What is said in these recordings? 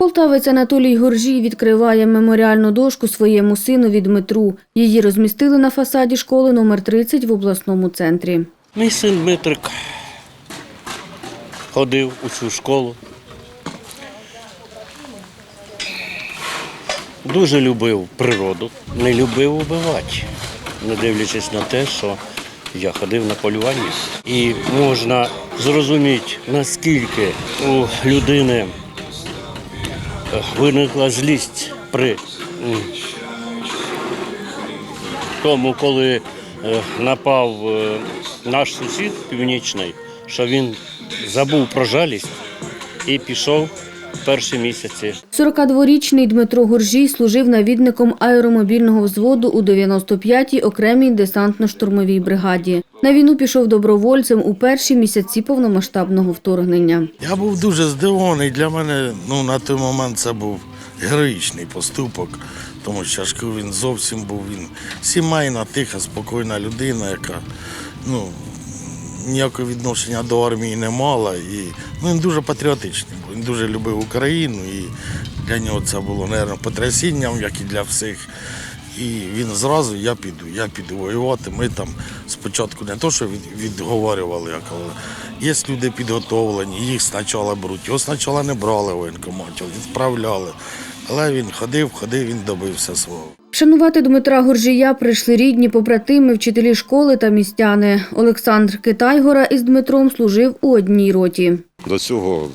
Полтавець Анатолій Горжій відкриває меморіальну дошку своєму синові Дмитру. Її розмістили на фасаді школи номер 30 в обласному центрі. Мій син Дмитрик ходив у цю школу. Дуже любив природу, не любив убивати, не дивлячись на те, що я ходив на полювання. І можна зрозуміти, наскільки у людини виникла злість при тому, коли е, напав е, наш сусід північний, що він забув про жалість і пішов перші місяці 42-річний Дмитро Горжій служив навідником аеромобільного взводу у 95-й окремій десантно-штурмовій бригаді. На війну пішов добровольцем у перші місяці повномасштабного вторгнення. Я був дуже здивований. Для мене ну, на той момент це був героїчний поступок, тому що Шашко він зовсім був він сімейна, тиха, спокійна людина, яка ну, ніякого відношення до армії не мала. І, ну, він дуже патріотичний, був, він дуже любив Україну і для нього це було, мабуть, потрясінням, як і для всіх. І він зразу, я піду, я піду воювати. Ми там спочатку не то, що відговорювали, а коли є люди підготовлені, їх спочатку беруть. Його спочатку не брали в воєнкоматі, відправляли. Але він ходив, ходив, він добився свого. Вшанувати Дмитра Горжія прийшли рідні побратими, вчителі школи та містяни. Олександр Китайгора із Дмитром служив у одній роті. До цього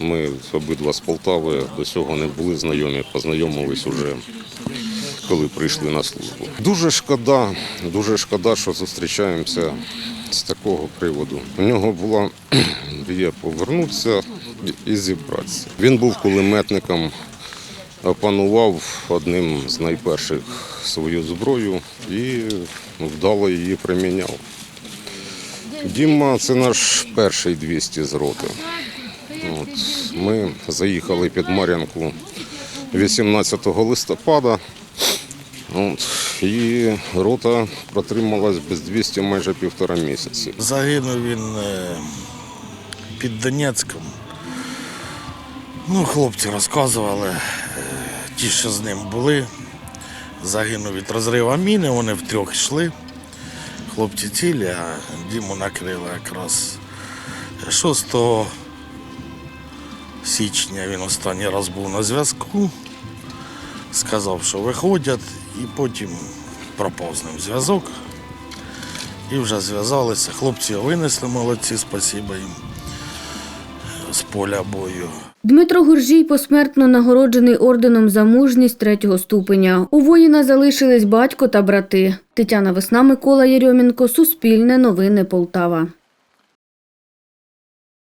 ми обидва з Полтави, до цього не були знайомі, познайомились уже, коли прийшли на службу. Дуже шкода, дуже шкода, що зустрічаємося з такого приводу. У нього була мрія повернутися і зібратися. Він був кулеметником, опанував одним з найперших свою зброю і вдало її приміняв. Діма це наш перший 200 з роти. От, ми заїхали під Мар'янку 18 листопада. От, і рота протрималась без 200 майже півтора місяці. Загинув він е, під Донецьком. Ну, хлопці розказували, ті, що з ним були. Загинув від розриву міни, вони втрьох йшли. Хлопці цілі, а Діму накрили якраз 6 січня він останній раз був на зв'язку. Сказав, що виходять, і потім пропав з ним зв'язок. І вже зв'язалися. Хлопці винесли, молодці, спасіба їм з поля бою. Дмитро Гуржій посмертно нагороджений орденом за мужність третього ступеня. У воїна залишились батько та брати. Тетяна Весна, Микола Єрьомінко, Суспільне новини Полтава.